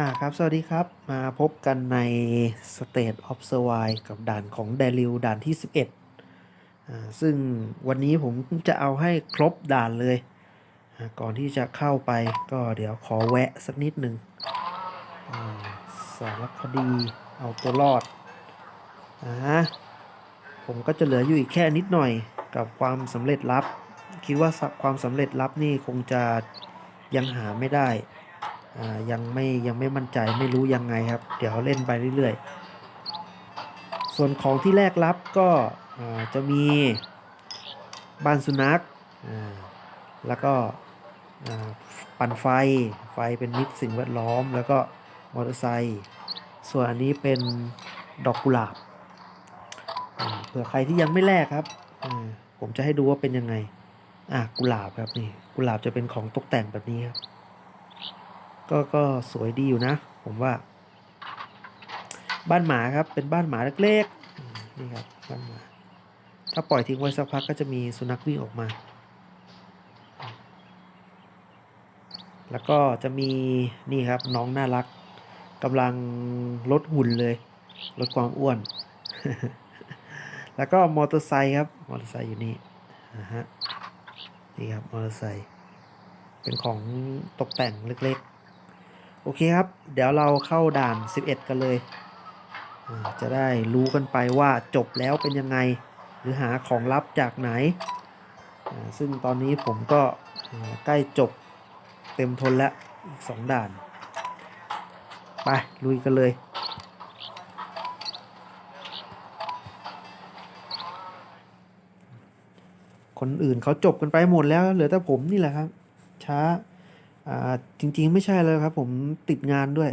อ่าครับ สวัสดีครับ มาพบกันใน State of Survive กับด่านของ d a r i l ด่านที่ 11อ่าซึ่งวันนี้ผมจะเอาให้ครบด่านเลยอ่าก่อนที่จะเข้าไปก็เดี๋ยวขอแวะสักนิดหนึ่งอ่าสารคดีเอาตัวรอดอ่าผมก็จะเหลืออยู่อีกแค่นิดหน่อยกับความสำเร็จลับ คิดว่าความสำเร็จลับนี่คงจะยังหาไม่ได้ ยังไม่ยังไม่มั่นใจไม่รู้ยังไงครับ เดี๋ยวเล่นไปเรื่อยๆ ส่วนของที่แรกรับก็จะมีบ้านสุนัขแล้วก็ปั่นไฟไฟเป็นมิตรสิ่งแวดล้อม แล้วก็มอเตอร์ไซค์ส่วนอันนี้เป็นดอกกุหลาบเผื่อใครที่ยังไม่แลกครับผมจะให้ดูว่าเป็นยังไงอะกุหลาบครับนี่กุหลาบจะเป็นของตกแต่งแบบนี้ครับ ก็ก็สวยดีอยู่นะ ผมว่า บ้านหมาครับเป็นบ้านหมาเล็กๆนี่ครับบ้านหมาถ้าปล่อยทิ้งไว้สักพักก็จะมีสุนัขวิ่งออกมา แล้วก็จะมีนี่ครับน้องน่ารักกำลังลดหุ่นเลย ลดความอ้วน แล้วก็มอเตอร์ไซค์ครับมอเตอร์ไซค์อยู่นี่นะฮะนี่ครับมอเตอร์ไซค์เป็นของตกแต่งเล็กๆ อเคครับ เดี๋ยวเราเข้าด่าน 11 กันเลย จะได้รู้กันไปว่าจบแล้วเป็นยังไง หรือหาของลับจากไหน ซึ่งตอนนี้ผมก็ใกล้จบเต็มทนแล้วอีก2ด่าน ไปลุยกันเลยคนอื่นเขาจบกันไปหมดแล้วเหลือแต่ผมนี่แหละครับ ช้า อ่าจริง ๆ ไม่ใช่เลยครับ ผมติดงานด้วย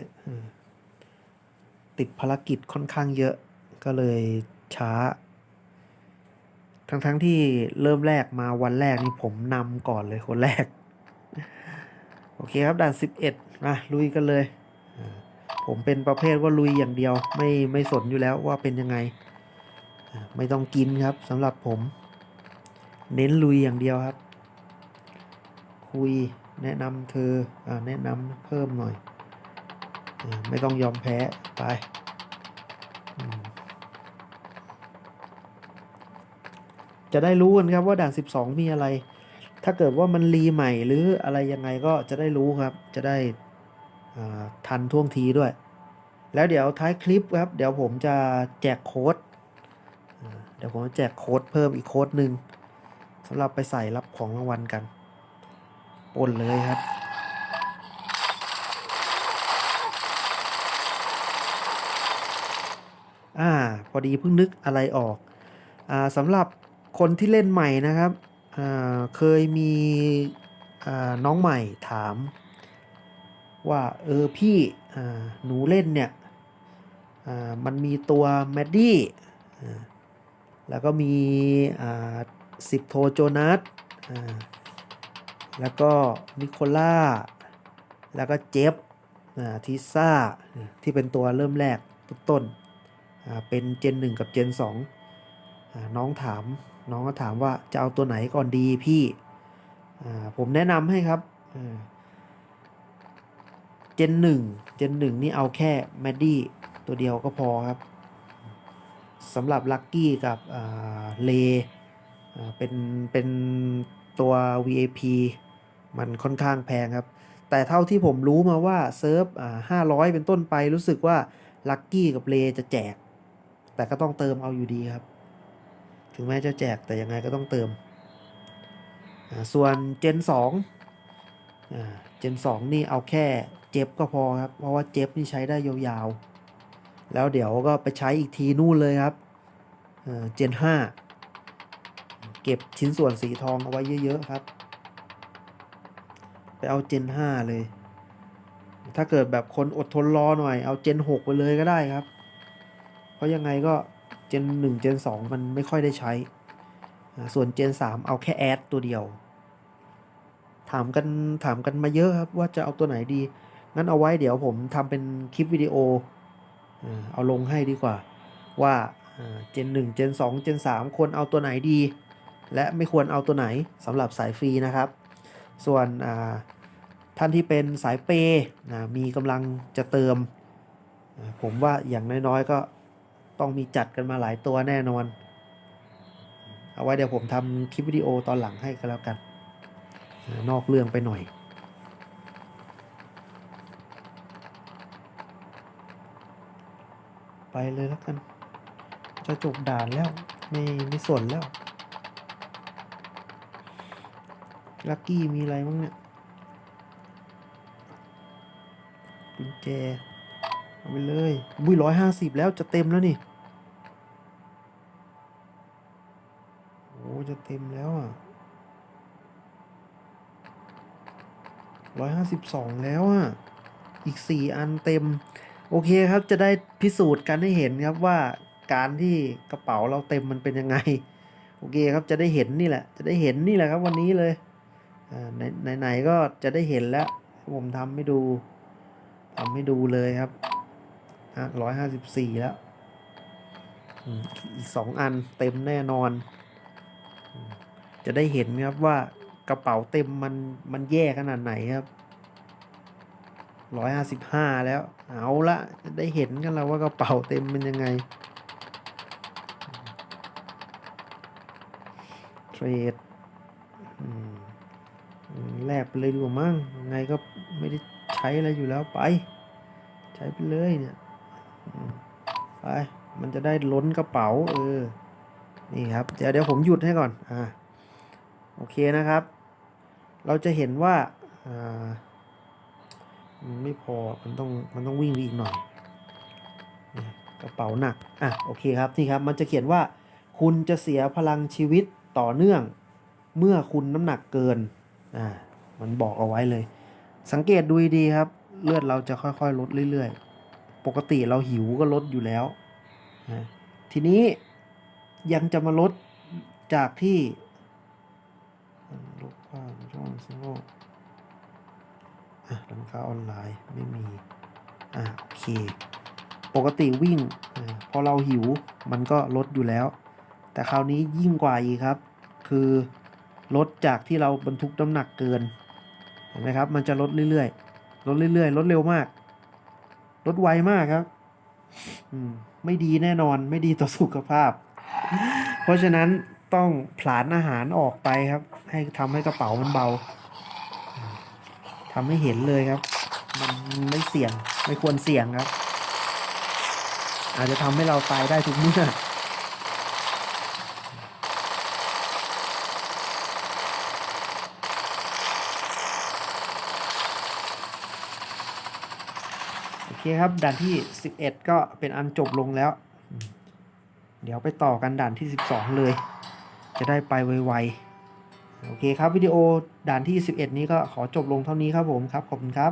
ติดภารกิจค่อนข้างเยอะ ก็เลยช้า ทั้งๆทที่เริ่มแรกมาวันแรกนี่ผมนำก่อนเลยคนแรก โอเคครับด่านสิบเอ็ดมาลุยกันเลยผมเป็นประเภทว่าลุยอย่างเดียว ไม่ไม่สนอยู่แล้วว่าเป็นยังไง ไม่ต้องกินครับสำหรับผม เน้นลุยอย่างเดียวครับ คุย แนะนำเธออแนะนำเพิ่มหน่อยอไม่ต้องยอมแพ้ไปจะได้รู้กันครับว่าด่าน 12 มีอะไร ถ้าเกิดว่ามันรีใหม่หรืออะไรยังไงก็จะได้รู้ครับ จะได้ทันท่วงทีด้วย แล้วเดี๋ยวท้ายคลิปครับ เดี๋ยวผมจะแจกโค้ด เดี๋ยวผมจะแจกโค้ดเพิ่มอีกโค้ดหนึ่งสำหรับไปใส่รับของรางวัลกัน ปนเลยครับ อ่า พอดีเพิ่งนึกอะไรออก อ่าสำหรับคนที่เล่นใหม่นะครับ อ่า เคยมีอ่าน้องใหม่ถาม ว่า เออ พี่ อ่า หนูเล่นเนี่ย อ่า มันมีตัวแมดดี้ แล้วก็มี อ่าสิบโทโจนัสอ่า แล้วก็นิโคล่า แล้วก็เจฟทิซ่า ที่เป็นตัวเริ่มแรกต้นเป็นเจนหนึ่งกับเจนสองน้องถามน้องก็ถามว่าจะเอาตัวไหนก่อนดีพี่ผมแนะนำให้ครับเจนหนึ่งเจนหนึ่งนี่เอาแค่แมดดี้ตัวเดียวก็พอครับสำหรับลักกี้กับเลเป็นเป็นตัว VIP มันค่อนข้างแพงครับ แต่เท่าที่ผมรู้มาว่าเซิร์ฟอ่าห้าร้อยเป็นต้นไปรู้สึกว่าลั c กี้กับเลจะแจก แต่ก็ต้องเติมเอาอยู่ดีครับ ถึงแม้จะแจกแต่ยังไงก็ต้องเติม ส่วนเจนสองเจนสองนี่เอาแค่เจ็บก็พอครับ เพราะว่าเจ็บนี่ใช้ได้ยาวๆ แล้วเดี๋ยวก็ไปใช้อีกทีนู่นเลยครับเจนห้าเก็บชิ้นส่วนสีทองเอาไว้เยอะๆครับ ไปเอาเจนห้าเลย ถ้าเกิดแบบคนอดทนรอหน่อย เอาเจนหกไปเลยก็ได้ครับ เพราะยังไงก็เจนหนึ่งเจนสองมันไม่ค่อยได้ใช้ ส่วนเจนสามเอาแค่แอดตัวเดียว ถามกันถามกันมาเยอะครับว่าจะเอาตัวไหนดี งั้นเอาไว้เดี๋ยวผมทำเป็นคลิปวิดีโอ เอาลงให้ดีกว่า ว่าเจนหนึ่งเจนสองเจนสามควรเอาตัวไหนดี และไม่ควรเอาตัวไหนสำหรับสายฟรีนะครับ ส่วนท่านที่เป็นสายเปย์นะมีกำลังจะเติม ผมว่าอย่างน้อยๆก็ต้องมีจัดกันมาหลายตัวแน่นอน เอาไว้เดี๋ยวผมทำคลิปวิดีโอตอนหลังให้ก็แล้วกันนะนอกเรื่องไปหน่อยไปเลยแล้วกัน จะจบด่านแล้ว ไม่ไม่สนแล้ว ลักกี้มีอะไรบ้างเนี่ยกุญแจ เอาไปเลยบุ้ยร้อยห้าสิบแล้วจะเต็มแล้วนี่โอ้จะเต็มแล้วอะร้อยห้าสิบสองแล้วอะ อีกสี่อันเต็ม โอเคครับจะได้พิสูจน์กันให้เห็นครับว่าการที่กระเป๋าเราเต็มมันเป็นยังไง โอเคครับจะได้เห็นนี่แหละ จะได้เห็นนี่แหละครับวันนี้เลย ไหนไหนก็จะได้เห็นแล้ว ผมทำให้ดูทำให้ดูเลยครับร้อยห้าสิบสี่แล้วอีกสองอันเต็มแน่นอน จะได้เห็นครับว่ากระเป๋าเต็มมันมันแย่ขนาดไหนครับร้อยห้าสิบห้าแล้ว เอาละจะได้เห็นกันแล้วว่ากระเป๋าเต็มเป็นยังไง เทรด เลยดีกว่ามั้งไงก็ไม่ได้ใช้อะไรอยู่แล้วไป ใช้ไปเลยเนี่ยไปมันจะได้ล้นกระเป๋าเออนี่ครับเดี๋ยวเดี๋ยวผมหยุดให้ก่อนอ่าโอเคนะครับ เราจะเห็นว่าอ่ามันไม่พอมันต้องมันต้องวิ่งอีกหน่อยกระเป๋าหนักอะโอเคครับนี่ครับ มันจะเขียนว่า คุณจะเสียพลังชีวิตต่อเนื่อง เมื่อคุณน้ำหนักเกินอ่า มันบอกเอาไว้เลย สังเกตดูดีครับ เลือดเราจะค่อยๆ ลดเรื่อยๆ ปกติเราหิวก็ลดอยู่แล้วนะทีนี้ยังจะมาลดจากที่ลดความช่องสงบอะร้านค้าออนไลน์ไม่มี อะโอเค ปกติวิ่งอพอเราหิวมันก็ลดอยู่แล้ว แต่คราวนี้ยิ่งกว่าอีกครับ คือลดจากที่เราบรรทุกน้ำหนักเกิน ห็นไหมครับ มันจะลดเรื่อยๆ ลดเรื่อยๆ ลดเร็วมาก ลดไวมากครับ อืม ไม่ดีแน่นอน ไม่ดีต่อสุขภาพ เพราะฉะนั้นต้องผลาญอาหารออกไปครับ ให้ทำให้กระเป๋ามันเบาทำให้เห็นเลยครับ มันไม่เสี่ยง ไม่ควรเสี่ยงครับ อาจจะทำให้เราตายได้ทุกเมื่อ คครับด่านที่ 11 ก็เป็นอันจบลงแล้ว เดี๋ยวไปต่อกันด่านที่ 12 เลย จะได้ไปไวๆ โอเคครับวิดีโอด่านที่ 11 นี้ก็ขอจบลงเท่านี้ครับผมครับ ขอบคุณครับ